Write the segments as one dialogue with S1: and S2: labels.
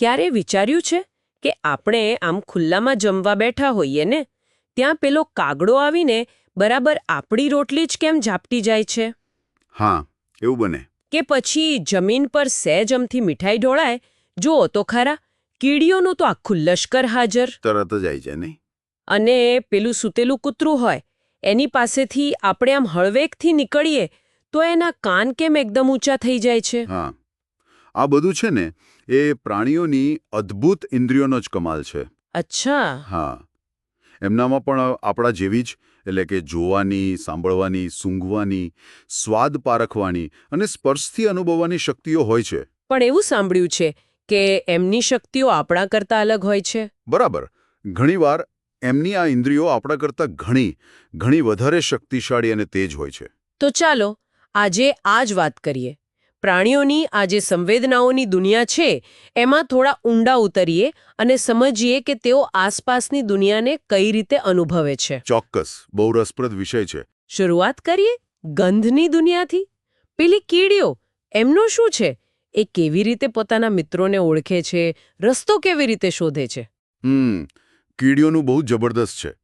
S1: ક્યારે વિચાર્યું છે કે આપણે આમ ખુલ્લામાં જમવા બેઠા હોઈએ ને ત્યાં પેલો કાગડો આવીને બરાબર આપણી રોટલી જ કેમ ઝાપટી જાય છે?
S2: હા એવું બને.
S1: કે પછી જમીન પર સહેજ અમથી મીઠાઈ ઢોળાય? જુઓ તો ખરા કીડીઓનું તો આખું લશ્કર હાજર.
S2: તરત જ આવી જાય નહીં?
S1: અને પેલું સૂતેલું કૂતરું હોય એની પાસેથી આપણે આમ હળવેકથી નીકળીએ તો એના કાન કેમ એકદમ ઊંચા થઈ જાય છે?
S2: હા. આ બધું છે ને એ પ્રાણીઓની અદ્ભુત ઇન્દ્રિયોનો જ કમાલ છે.
S1: અચ્છા.
S2: હા. એમનામાં પણ આપણા જેવી જ એટલે કે જોવાની સાંભળવાની સૂંઘવાની સ્વાદ પારખવાની અને સ્પર્શથી અનુભવવાની શક્તિઓ હોય છે.
S1: પણ એવું સાંભળ્યું છે કે એમની શક્તિઓ આપણા કરતાં અલગ હોય છે?
S2: બરાબર. ઘણીવાર એમની આ ઇન્દ્રિયો આપણા કરતાં ઘણી ઘણી વધારે શક્તિશાળી અને તેજ હોય છે.
S1: તો ચાલો આજે આ જ વાત કરીએ. પ્રાણીઓની આ જે સંવેદનાઓની દુનિયા છે એમાં થોડા ઊંડા ઉતરીએ અને સમજીએ કે તેઓ આસપાસની દુનિયાને કઈ રીતે અનુભવે છે.
S2: ચોક્કસ બહુ રસપ્રદ વિષય છે.
S1: શરૂઆત કરીએ ગંધની દુનિયાથી. પેલી કીડીઓ એમનું શું છે? એ કેવી રીતે પોતાના મિત્રોને ઓળખે છે? રસ્તો કેવી રીતે શોધે છે?
S2: હમ કીડીઓનું બહુ જબરદસ્ત છે.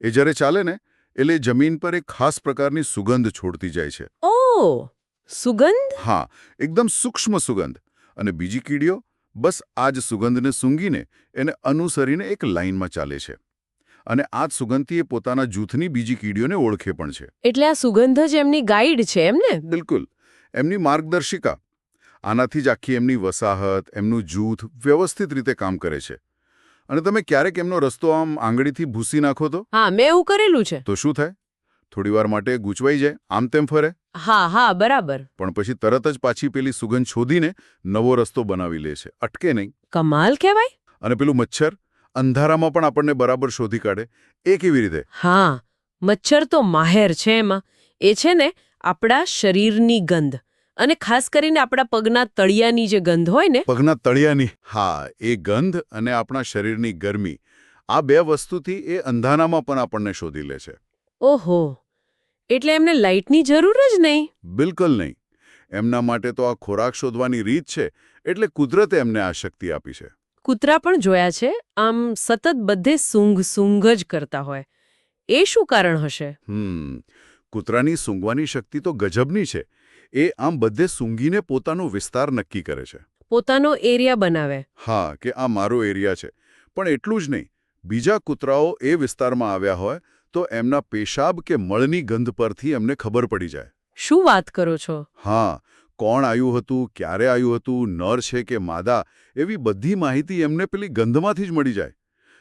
S2: એ જ્યારે ચાલે ને એટલે જમીન પર એક ખાસ પ્રકારની સુગંધ છોડતી જાય છે.
S1: ઓ સુગંધ?
S2: હા એકદમ સૂક્ષ્મ સુગંધ. અને બીજી કીડીઓ બસ આ જ સુગંધને સૂંઘીને એને અનુસરીને એક લાઇનમાં ચાલે છે. અને આ જ સુગંધથી એ પોતાના જૂથની બીજી કીડીઓને ઓળખે પણ છે.
S1: એટલે આ સુગંધ જ એમની ગાઈડ છે એમને?
S2: બિલકુલ. એમની માર્ગદર્શિકા. આનાથી જ આખી એમની વસાહત એમનું જૂથ વ્યવસ્થિત રીતે કામ કરે છે. અને તમે ક્યારેક એમનો રસ્તો આમ આંગળીથી ભૂસી નાખો તો?
S1: હા મેં એવું કરેલું છે.
S2: તો શું થાય? થોડીવાર માટે ગૂંચવાઈ જાય આમ તેમ ફરે.
S1: હા હા બરાબર.
S2: પણ પછી તરત જ પાછી પેલી સુગંધ શોધીને નવો રસ્તો બનાવી લે છે. અટકે નહીં.
S1: કમાલ કહેવાય.
S2: અને પેલું મચ્છર અંધારામાં પણ આપણને બરાબર શોધી કાઢે. એ કેવી રીતે?
S1: હા મચ્છર તો માહેર છે એમાં. એ છે ને આપણા શરીરની ગંધ. અને ખાસ કરીને આપણા પગના તળિયાની જે ગંધ હોય ને.
S2: પગના તળિયાની. હા એ ગંધ અને આપણા શરીરની ગરમી. આ બે વસ્તુથી એ અંધારામાં પણ આપણને શોધી લે છે.
S1: ઓહો એટલે એમને લાઇટની જરૂર જ નહીં?
S2: બિલકુલ નહીં. એમના માટે તો આ ખોરાક શોધવાની રીત છે એટલે કુદરતે એમને આ શક્તિ આપી છે.
S1: કૂતરા પણ જોયા છે આમ સતત બધે સૂંઘ સૂંઘ જ કરતા હોય. એ શું કારણ હશે?
S2: હમ કૂતરાની સૂંઘવાની શક્તિ તો ગજબની છે. એ આમ બધે સૂંઘીને પોતાનો વિસ્તાર નક્કી કરે છે.
S1: પોતાનો એરિયા બનાવે.
S2: હા કે આ મારો એરિયા છે. પણ એટલું જ નહીં. બીજા કૂતરાઓ એ વિસ્તારમાં આવ્યા હોય તો એમના પેશાબ કે મળની ગંધ પરથી એમને ખબર પડી જાય.
S1: શું વાત કરો છો?
S2: હા કોણ આવ્યું હતું ક્યારે આવ્યું હતું નર છે કે માદા એવી બધી માહિતી એમને પેલી ગંધમાંથી જ મળી જાય.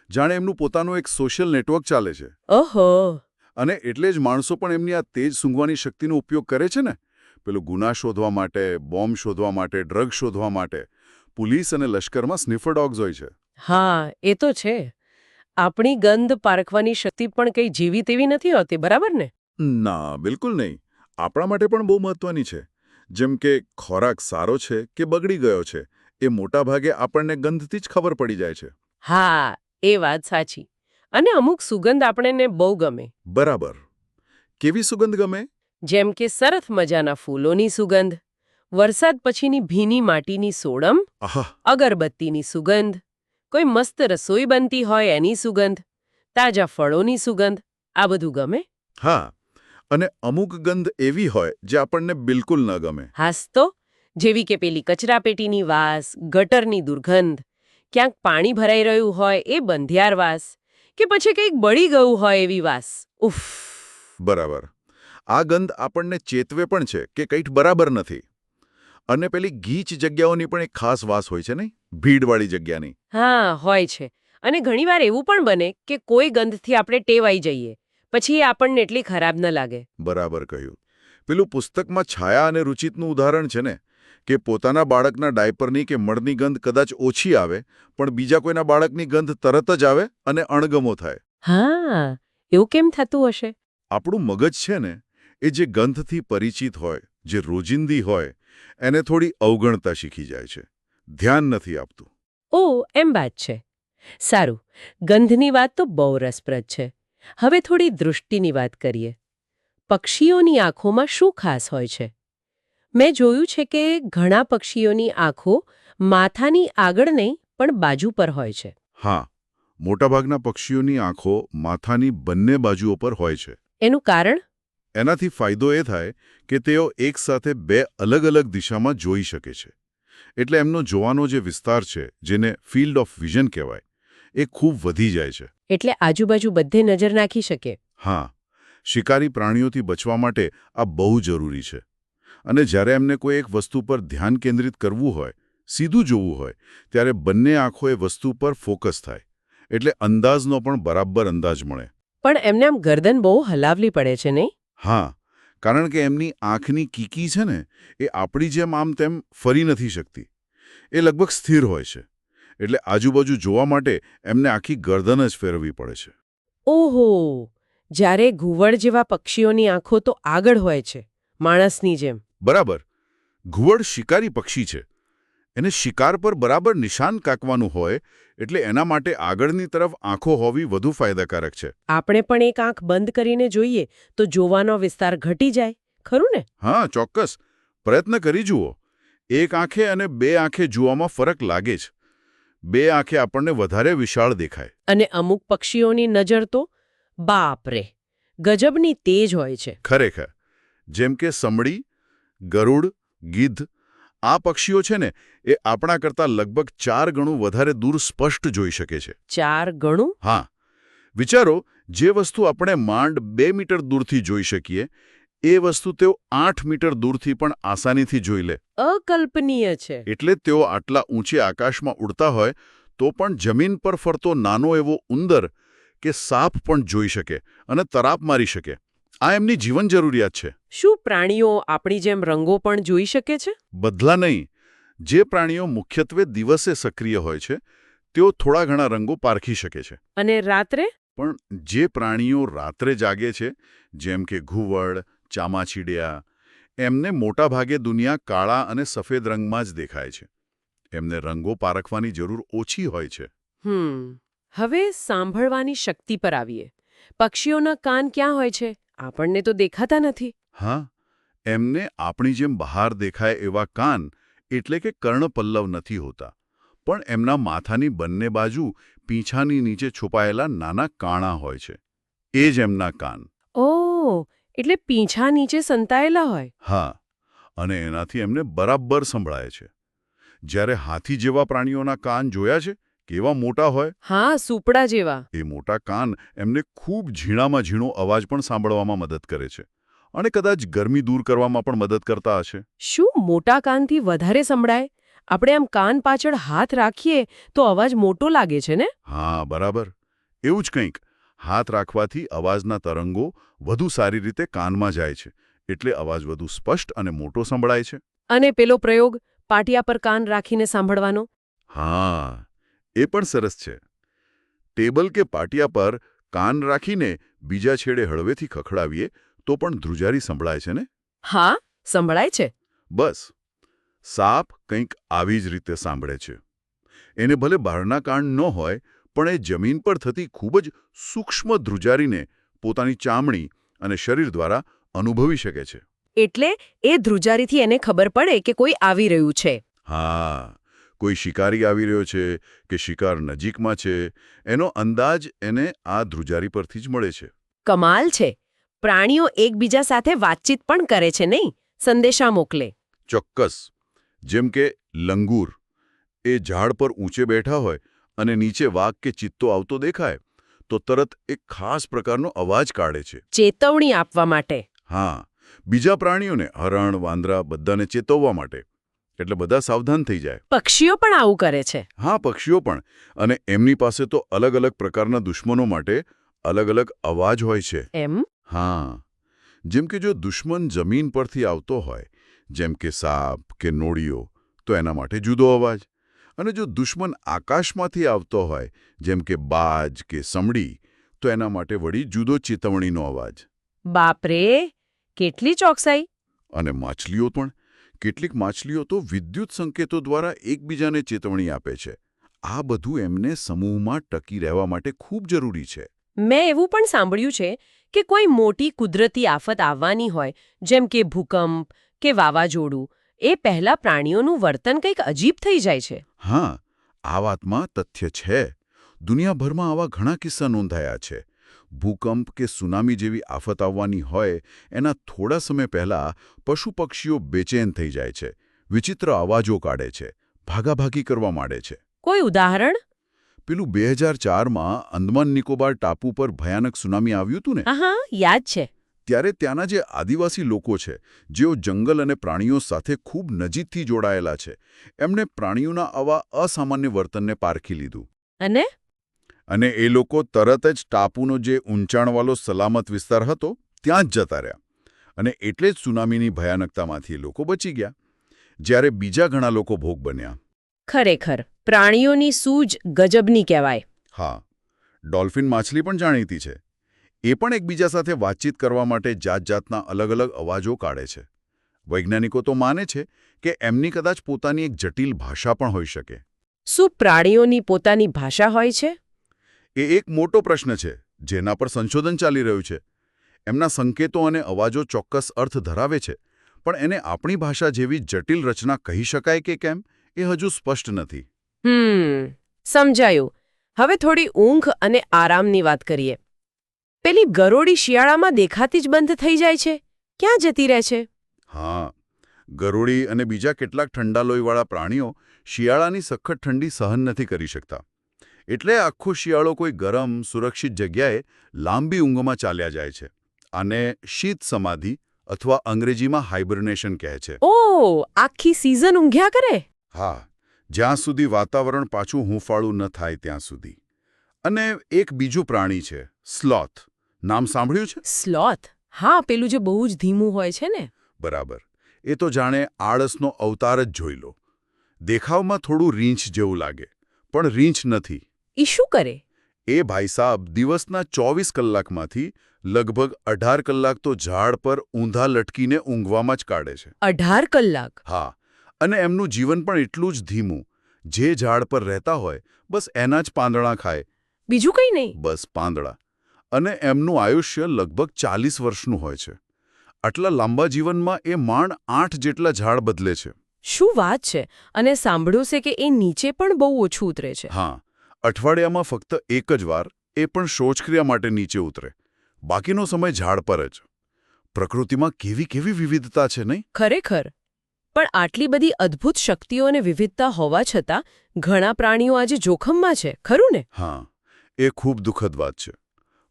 S2: જાણે એમનું પોતાનું એક સોશિયલ નેટવર્ક ચાલે છે.
S1: ઓહો!
S2: અને એટલે જ માણસો પણ એમની આ તેજ સૂંઘવાની શક્તિનો ઉપયોગ કરે છે ને? પેલું ગુના શોધવા માટે બોમ્બ શોધવા માટે ડ્રગ શોધવા માટે પોલીસ અને લશ્કરમાં સ્નિફર ડોગ્સ હોય છે.
S1: હા એ તો છે. આપણી ગંધ પારખવાની શક્તિ પણ કંઈ જીવી તેવી નથી હોતી બરાબર ને?
S2: ના બિલકુલ નહીં. આપણા માટે પણ બહુ મહત્વની છે. જેમ કે ખોરાક સારો છે કે બગડી ગયો છે એ મોટાભાગે આપણને ગંધથી જ ખબર પડી જાય છે.
S1: હા એ વાત સાચી. અને અમુક સુગંધ આપણને બહુ ગમે.
S2: બરાબર. કેવી સુગંધ ગમે?
S1: જેમ કે સરસ મજાના ફૂલોની સુગંધ વરસાદ પછીની ભીની માટીની સોડમ અગરબત્તીની સુગંધ કોઈ મસ્ત રસોઈ બનતી હોય એની સુગંધ તાજા ફળોની સુગંધ આ બધું ગમે?
S2: હા અને અમુક ગંધ એવી હોય જે આપણને બિલકુલ ન ગમે.
S1: હાસ તો જેવી કે પેલી કચરાપેટીની વાસ ગટરની દુર્ગંધ ક્યાંક પાણી ભરાઈ રહ્યું હોય એ બંધિયાર વાસ કે પછી કંઈક બળી ગયું હોય એવી વાસ. ઉફ.
S2: બરાબર. આ ગંધ આપણને ચેતવે પણ છે કે કંઈક બરાબર નથી. અને પેલી ગીચ જગ્યાઓની પણ એક ખાસ વાસ હોય છે નહીં? ભીડવાળી જગ્યાની.
S1: હા હોય છે. અને ઘણીવાર એવું પણ બને કે કોઈ ગંધથી આપણે ટેવાઈ જઈએ. પછી એ આપણને એટલી ખરાબ ન લાગે.
S2: બરાબર કહ્યું. પેલું પુસ્તકમાં છાયા અને રુચિતનું ઉદાહરણ છે ને કે પોતાના બાળકના ડાયપરની કે મળની ગંધ કદાચ ઓછી આવે પણ બીજા કોઈના બાળકની ગંધ તરત જ આવે અને અણગમો થાય.
S1: હા એવું કેમ થતું હશે?
S2: આપણું મગજ છે ને એ જે ગંધથી પરિચિત હોય જે રોજિંદી હોય એને થોડી અવગણતા શીખી જાય છે. ધ્યાન નથી આપતું.
S1: ઓ એમ વાત છે. સારું ગંધની વાત તો બહુ રસપ્રદ છે. હવે થોડી દૃષ્ટિની વાત કરીએ. પક્ષીઓની આંખોમાં શું ખાસ હોય છે? મેં જોયું છે કે ઘણા પક્ષીઓની આંખો માથાની આગળ નહીં પણ બાજુ પર હોય છે.
S2: હા મોટાભાગના પક્ષીઓની આંખો માથાની બંને બાજુઓ પર હોય છે.
S1: એનું કારણ?
S2: એનાથી ફાયદો એ થાય કે તેઓ એકસાથે બે અલગ અલગ દિશામાં જોઈ શકે છે. એટલે એમનો જોવાનો જે વિસ્તાર છે જેને ફિલ્ડ ઓફ વિઝન કહેવાય એ ખૂબ વધી જાય છે.
S1: એટલે આજુબાજુ બધે નજર નાખી શકે?
S2: હા. શિકારી પ્રાણીઓથી બચવા માટે આ બહુ જરૂરી છે. અને જ્યારે એમને કોઈ એક વસ્તુ પર ધ્યાન કેન્દ્રિત કરવું હોય સીધું જોવું હોય ત્યારે બંને આંખો એ વસ્તુ પર ફોકસ થાય. એટલે અંદાજનો પણ બરાબર અંદાજ મળે.
S1: પણ એમને આમ ગરદન બહુ હલાવલી પડે છે નહીં?
S2: હા કારણ કે એમની આંખની કીકી છે ને એ આપણી જેમ આમ તેમ ફરી નથી શકતી. એ લગભગ સ્થિર હોય છે. એટલે આજુબાજુ જોવા માટે એમને આખી ગરદન જ ફેરવવી પડે છે.
S1: ઓહો! જ્યારે ઘુવડ જેવા પક્ષીઓની આંખો તો આગળ હોય છે માણસની જેમ.
S2: બરાબર. ઘુવડ શિકારી પક્ષી છે. એને શિકાર પર બરાબર નિશાન કાકવાનું હોય એટલે એના માટે આગળની તરફ આંખો હોવી વધુ ફાયદાકારક છે.
S1: આપણે પણ એક આંખ બંધ કરીને જોઈએ તો જોવાનો વિસ્તાર ઘટી જાય ખરું ને?
S2: હા ચોક્કસ. પ્રયત્ન કરી જુઓ. એક આંખે અને બે આંખે જોવામાં ફરક લાગે છે બે આંખે આપણને વધારે વિશાળ દેખાય.
S1: અને અમુક પક્ષીઓની નજર તો બાપરે ગજબની તેજ હોય છે.
S2: ખરેખર. જેમ કે સમડી ગરુડ ગીધ આ પક્ષીઓ છે ને એ આપણા કરતાં લગભગ ચાર ગણું વધારે દૂર સ્પષ્ટ જોઈ શકે છે.
S1: ચાર ગણું?
S2: હા. વિચારો જે વસ્તુ આપણે માંડ બે મીટર દૂરથી જોઈ શકીએ એ વસ્તુ તેઓ આઠ મીટર દૂરથી પણ આસાનીથી જોઈ લે.
S1: અકલ્પનીય છે.
S2: એટલે તેઓ આટલા ઊંચે આકાશમાં ઉડતા હોય તો પણ જમીન પર ફરતો નાનો એવો ઉંદર કે સાપ પણ જોઈ શકે અને તરાપ મારી શકે. આ એમની જીવન જરૂરિયાત છે.
S1: શું પ્રાણીઓ આપણી જેમ રંગો પણ જોઈ શકે છે?
S2: બદલા નહીં. જે પ્રાણીઓ મુખ્યત્વે દિવસે સક્રિય હોય છે તેઓ થોડા ઘણા રંગો પારખી શકે છે.
S1: અને રાત્રે?
S2: પણ જે પ્રાણીઓ રાત્રે જાગે છે જેમ કે ઘુવડ ચામાચીડિયા એમને મોટાભાગે દુનિયા કાળા અને સફેદ રંગમાં જ દેખાય છે. એમને રંગો પારખવાની જરૂર ઓછી હોય છે.
S1: હમ. હવે સાંભળવાની શક્તિ પર આવીએ. પક્ષીઓના કાન ક્યાં હોય છે? આપણને તો દેખાતા નથી.
S2: હા એમને આપણી જેમ બહાર દેખાય એવા કાન એટલે કે કર્ણપલ્લવ નથી હોતા. પણ એમના માથાની બંને બાજુ પીંછાની નીચે છુપાયેલા નાના કાણા હોય છે. એ જ એમના કાન.
S1: ઓ એટલે પીંછા નીચે સંતાયેલા હોય.
S2: હા અને એનાથી એમને બરાબર સંભળાય છે. જ્યારે હાથી જેવા પ્રાણીઓના કાન જોયા છે કેવા મોટા હોય?
S1: હા સુપડા જેવા.
S2: એ મોટા કાન એમને ખૂબ ઝીણામાં ઝીણો અવાજ પણ સાંભળવામાં મદદ કરે છે. અને કદાચ ગરમી દૂર કરવામાં પણ મદદ કરતા હશે.
S1: શું મોટા કાનથી વધારે સંભળાય? આપણે આમ કાન પાછળ હાથ રાખીએ તો અવાજ મોટો લાગે છે ને?
S2: હા બરાબર. એવું જ કંઈક. હાથ રાખવાથી અવાજના તરંગો વધુ સારી રીતે કાનમાં જાય છે. એટલે અવાજ વધુ સ્પષ્ટ અને મોટો સંભળાય છે.
S1: અને પેલો પ્રયોગ પાટિયા પર કાન રાખીને સાંભળવાનો?
S2: હા. એ પણ સરસ છે. ટેબલ કે પાટિયા પર કાન રાખીને બીજા છેડે હળવેથી ખખડાવીએ તો પણ ધ્રુજારી સંભળાય છે ને?
S1: હા સંભળાય છે.
S2: બસ. સાપ કંઈક આવી જ રીતે સાંભળે છે. એને ભલે બહારના કાન ન હોય પણ એ જમીન પર થતી ખૂબ જ સૂક્ષ્મ ધ્રુજારીને પોતાની ચામડી અને શરીર દ્વારા અનુભવી શકે છે.
S1: એટલે એ ધ્રુજારીથી એને ખબર પડે કે કોઈ આવી રહ્યું છે.
S2: હા. કોઈ શિકારી આવી રહ્યો છે કે શિકાર નજીકમાં છે એનો અંદાજ એને આ ધ્રુજારી પરથી જ મળે છે.
S1: કમાલ છે. પ્રાણીઓ એકબીજા સાથે વાતચીત પણ કરે છે નહીં? સંદેશા મોકલે.
S2: ચોક્કસ. જેમ કે લંગૂર. એ ઝાડ પર ઊંચે બેઠા હોય અને નીચે વાઘ કે ચિત્તો આવતો દેખાય તો તરત એક ખાસ પ્રકારનો અવાજ કાઢે છે.
S1: ચેતવણી આપવા માટે.
S2: હા. બીજા પ્રાણીઓને હરણ વાંદરા બધાને ચેતવવા માટે. એટલે બધા સાવધાન થઈ જાય.
S1: પક્ષીઓ પણ આવું કરે છે.
S2: હા પક્ષીઓ પણ. અને એમની પાસે તો અલગ અલગ પ્રકારના દુશ્મનો માટે અલગ અલગ અવાજ હોય છે.
S1: એમ?
S2: હા. જેમ કે જો દુશ્મન જમીન પરથી આવતો હોય જેમ કે સાપ કે નોળીઓ તો એના માટે જુદો અવાજ. અને જો દુશ્મન આકાશમાંથી આવતો હોય જેમ કે બાજ કે સમડી તો એના માટે વળી જુદો ચેતવણીનો અવાજ.
S1: બાપરે! કેટલી ચોકસાઈ.
S2: અને માછલીઓ પણ. કેટલીક માછલીઓ તો વિદ્યુત સંકેતો દ્વારા એકબીજાને ચેતવણી આપે છે. આ બધું એમને સમૂહમાં ટકી રહેવા માટે ખૂબ જરૂરી છે.
S1: મેં એવું પણ સાંભળ્યું છે કે કોઈ મોટી કુદરતી આફત આવવાની હોય જેમ કે ભૂકંપ કે વાવાઝોડું એ પહેલા પ્રાણીઓનું વર્તન કંઈક અજીબ થઈ જાય છે.
S2: હા આ વાતમાં તથ્ય છે. દુનિયાભરમાં આવા ઘણા કિસ્સા નોંધાયા છે. ભૂકંપ કે સુનામી જેવી આફત આવવાની હોય એના થોડા સમય પહેલા પશુ પક્ષીઓ બેચેન થઈ જાય છે વિચિત્ર અવાજો કાઢે છે ભાગાભાગી કરવા માંડે છે.
S1: કોઈ ઉદાહરણ?
S2: પેલું બે હજાર ચારમાં અંદમાન નિકોબાર ટાપુ પર ભયાનક સુનામી આવ્યું હતું ને?
S1: હા હા યાદ છે.
S2: ત્યારે ત્યાંના જે આદિવાસી લોકો છે જેઓ જંગલ અને પ્રાણીઓ સાથે ખૂબ નજીકથી જોડાયેલા છે એમણે પ્રાણીઓના આવા અસામાન્ય વર્તનને પારખી લીધું.
S1: અને?
S2: અને એ લોકો તરત જ ટાપુનો જે ઊંચાણવાળો સલામત વિસ્તાર હતો ત્યાં જ જતા રહ્યા. અને એટલે જ સુનામીની ભયાનકતામાંથી એ લોકો બચી ગયા. જ્યારે બીજા ઘણા લોકો ભોગ બન્યા.
S1: ખરેખર પ્રાણીઓની સૂઝ ગજબની કહેવાય.
S2: હા ડોલ્ફિન માછલી પણ જાણીતી છે. એ પણ એકબીજા સાથે વાતચીત કરવા માટે જાત જાતના અલગ અલગ અવાજો કાઢે છે. વૈજ્ઞાનિકો તો માને છે કે એમની કદાચ પોતાની એક જટિલ ભાષા પણ હોઈ શકે.
S1: શું પ્રાણીઓની પોતાની ભાષા હોય છે?
S2: એ એક મોટો પ્રશ્ન છે જેના પર સંશોધન ચાલી રહ્યું છે. એમના સંકેતો અને અવાજો ચોક્કસ અર્થ ધરાવે છે પણ એને આપણી ભાષા જેવી જટિલ રચના કહી શકાય કે કેમ એ હજુ સ્પષ્ટ નથી.
S1: હમ સમજાયું. હવે થોડી ઊંઘ અને આરામની વાત કરીએ. પેલી ગરોળી શિયાળામાં દેખાતી જ બંધ થઈ જાય છે. ક્યાં જતી રહે છે?
S2: હા ગરોળી અને બીજા કેટલાક ઠંડા લોહીવાળા પ્રાણીઓ શિયાળાની સખત ઠંડી સહન નથી કરી શકતા. એટલે આખો શિયાળો કોઈ ગરમ સુરક્ષિત જગ્યાએ લાંબી ઊંઘમાં ચાલ્યા જાય છે. આને શીત સમાધિ અથવા અંગ્રેજીમાં હાઇબરનેશન કહે છે.
S1: ઓ આખી સિઝન ઊંઘ્યા કરે?
S2: હા જ્યાં સુધી વાતાવરણ પાછું હૂંફાળું ન થાય ત્યાં સુધી. અને એક બીજું પ્રાણી છે સ્લોથ નામ સાંભળ્યું છે?
S1: સ્લોથ હા પેલું જે બહુ જ ધીમું હોય છે ને.
S2: બરાબર. એ તો જાણે આળસનો અવતાર જ જોઈ લો. દેખાવમાં થોડું રીંછ જેવું લાગે પણ રીંછ નથી.
S1: ઈ શું કરે?
S2: એ ભાઈ સાહેબ દિવસના ચોવીસ કલાકમાંથી લગભગ અઢાર કલાક તો ઝાડ પર ઊંધા લટકીને ઊંઘવામાં જ કાઢે છે.
S1: અઢાર કલાક?
S2: હા અને એમનું જીવન પણ એટલું જ ધીમું. જે ઝાડ પર રહેતા હોય બસ એના જ પાંદડા ખાય.
S1: બીજું કંઈ નહીં?
S2: બસ પાંદડા. અને એમનું આયુષ્ય લગભગ ચાલીસ વર્ષનું હોય છે. આટલા લાંબા જીવનમાં એ માણ આઠ જેટલા ઝાડ બદલે છે.
S1: શું વાત છે? અને સાંભળ્યું છે કે એ નીચે પણ બહુ ઓછું ઉતરે છે.
S2: હા અઠવાડિયામાં ફક્ત એક જ વાર એ પણ શૌચક્રિયા માટે નીચે ઉતરે. બાકીનો સમય ઝાડ પર જ. પ્રકૃતિમાં કેવી કેવી વિવિધતા છે નહીં?
S1: ખરેખર. પણ આટલી બધી અદ્ભુત શક્તિઓ અને વિવિધતા હોવા છતાં ઘણા પ્રાણીઓ આજે જોખમમાં છે ખરું ને?
S2: હા એ ખૂબ દુઃખદ વાત છે.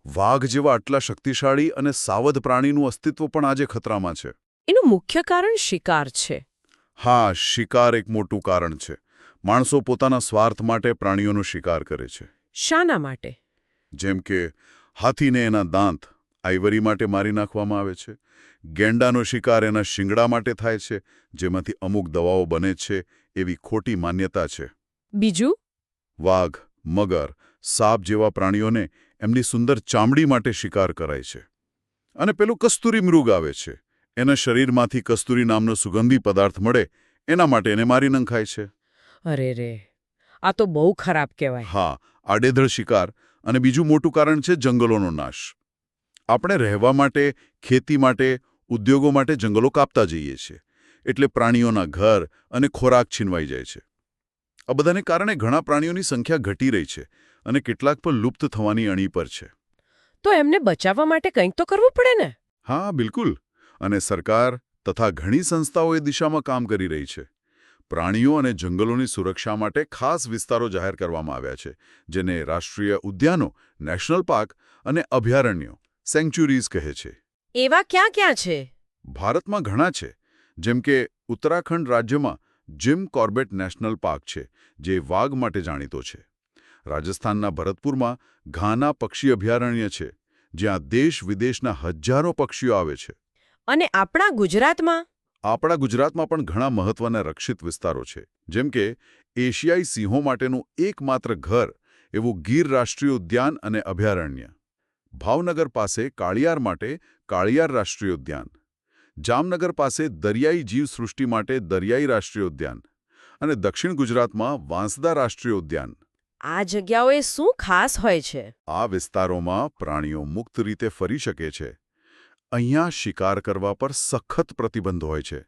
S2: વાઘ જેવા આટલા શક્તિશાળી અને સાવધ પ્રાણીનું અસ્તિત્વ પણ આજે ખતરામાં છે.
S1: એનું મુખ્ય કારણ શિકાર છે.
S2: હા શિકાર એક મોટું કારણ છે. માણસો પોતાના સ્વાર્થ માટે પ્રાણીઓનો શિકાર કરે છે.
S1: શાના માટે?
S2: જેમ કે હાથીને એના દાંત આઈવરી માટે મારી નાખવામાં આવે છે ગેંડાનો શિકાર એના શિંગડા માટે થાય છે જેમાંથી અમુક દવાઓ બને છે એવી ખોટી માન્યતા છે.
S1: બીજું?
S2: વાઘ મગર સાપ જેવા પ્રાણીઓને એમની સુંદર ચામડી માટે શિકાર કરાય છે. અને પેલું કસ્તુરી મૃગ આવે છે. એના શરીરમાંથી કસ્તુરી નામનો સુગંધી પદાર્થ મળે એના માટે એને મારી નંખાય છે.
S1: અરે રે આ તો બહુ ખરાબ કહેવાય.
S2: હા આડેધડ શિકાર અને બીજું મોટું કારણ છે જંગલોનો નાશ. આપણે રહેવા માટે ખેતી માટે ઉદ્યોગો માટે જંગલો કાપતા જઈએ છીએ એટલે પ્રાણીઓના ઘર અને ખોરાક છીનવાઈ જાય છે. આ બધાને કારણે ઘણા પ્રાણીઓની સંખ્યા ઘટી રહી છે અને કેટલાક પર લુપ્ત થવાની અણી પર છે.
S1: તો એમને બચાવવા માટે કંઈક તો કરવું પડે ને?
S2: હા બિલકુલ. અને સરકાર તથા ઘણી સંસ્થાઓ એ દિશામાં કામ કરી રહી છે. પ્રાણીઓ અને જંગલોની સુરક્ષા માટે ખાસ વિસ્તારો જાહેર કરવામાં આવ્યા છે જેને રાષ્ટ્રીય ઉદ્યાનો નેશનલ પાર્ક અને અભયારણ્યો સેન્ચ્યુરીઝ કહે છે.
S1: એવા ક્યાં ક્યાં છે?
S2: ભારતમાં ઘણા છે જેમ કે ઉત્તરાખંડ રાજ્યમાં જિમ કોર્બેટ નેશનલ પાર્ક છે જે વાઘ માટે જાણીતો છે. રાજસ્થાનના ભરતપુરમાં ઘાના પક્ષી અભયારણ્ય છે જ્યાં દેશ વિદેશના હજારો પક્ષીઓ આવે છે.
S1: અને આપણા ગુજરાતમાં?
S2: આપણા ગુજરાતમાં પણ ઘણા મહત્વના રક્ષિત વિસ્તારો છે. જેમ કે એશિયાઈ સિંહો માટેનું એકમાત્ર ઘર એવું ગીર રાષ્ટ્રીય ઉદ્યાન અને અભયારણ્ય. ભાવનગર પાસે કાળિયાર માટે કાળિયાર રાષ્ટ્રીય ઉદ્યાન જામનગર પાસે દરિયાઈ જીવસૃષ્ટિ માટે દરિયાઈ રાષ્ટ્રીય ઉદ્યાન અને દક્ષિણ ગુજરાતમાં વાંસદા રાષ્ટ્રીય ઉદ્યાન
S1: આ જગ્યાઓએ શું ખાસ હોય છે?
S2: આ વિસ્તારોમાં પ્રાણીઓ મુક્ત રીતે ફરી શકે છે. અહીંયા શિકાર કરવા પર સખત પ્રતિબંધ હોય છે.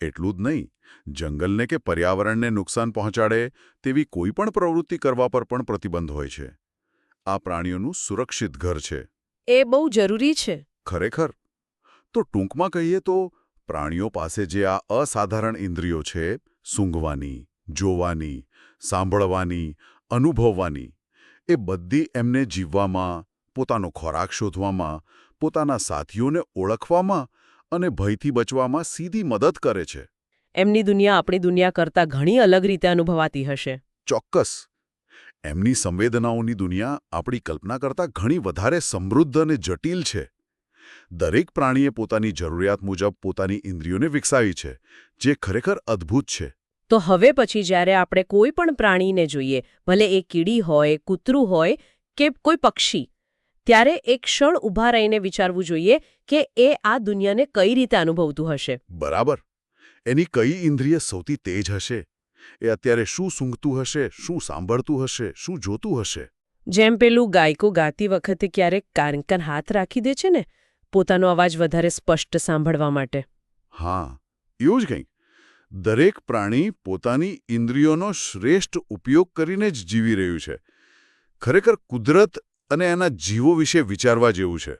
S2: એટલું જ નહીં જંગલને કે પર્યાવરણને નુકસાન પહોંચાડે તેવી કોઈ પણ પ્રવૃત્તિ કરવા પર પણ પ્રતિબંધ હોય છે. આ પ્રાણીઓનું સુરક્ષિત ઘર છે.
S1: એ બહુ જરૂરી છે.
S2: ખરેખર? તો ટૂંકમાં કહીએ તો પ્રાણીઓ પાસે જે આ અસાધારણ ઇન્દ્રિયો છે સૂંઘવાની જોવાની સાંભળવાની અનુભવવાની એ બધી એમને જીવવામાં પોતાનો ખોરાક શોધવામાં પોતાના સાથીઓને ઓળખવામાં અને ભયથી બચવામાં સીધી મદદ કરે છે.
S1: એમની દુનિયા આપણી દુનિયા કરતાં ઘણી અલગ રીતે અનુભવાતી હશે.
S2: ચોક્કસ. એમની સંવેદનાઓની દુનિયા આપણી કલ્પના કરતાં ઘણી વધારે સમૃદ્ધ અને જટિલ છે. દરેક પ્રાણીએ પોતાની જરૂરિયાત મુજબ પોતાની ઇન્દ્રિયોને વિકસાવી છે જે ખરેખર અદ્ભુત છે.
S1: તો હવે પછી જ્યારે આપણે કોઈ પણ પ્રાણીને જોઈએ ભલે એ કીડી હોય કૂતરું હોય કે કોઈ પક્ષી ત્યારે એક ક્ષણ ઊભા રહીને વિચારવું જોઈએ કે એ આ દુનિયાને કઈ રીતે અનુભવતું હશે.
S2: બરાબર. એની કઈ ઇન્દ્રિય સૌથી તેજ હશે? એ અત્યારે શું સૂંઘતું હશે? શું સાંભળતું હશે? શું જોતું હશે?
S1: જેમ પેલું ગાયકો ગાતી વખતે ક્યારેક કાન હાથ રાખી દે છે ને પોતાનો અવાજ વધારે સ્પષ્ટ સાંભળવા માટે.
S2: હા એવું જ કંઈક. દરેક પ્રાણી પોતાની ઇન્દ્રિયોનો શ્રેષ્ઠ ઉપયોગ કરીને જ જીવી રહ્યું છે. ખરેખર કુદરત અને એના જીવો વિશે વિચારવા જેવું છે.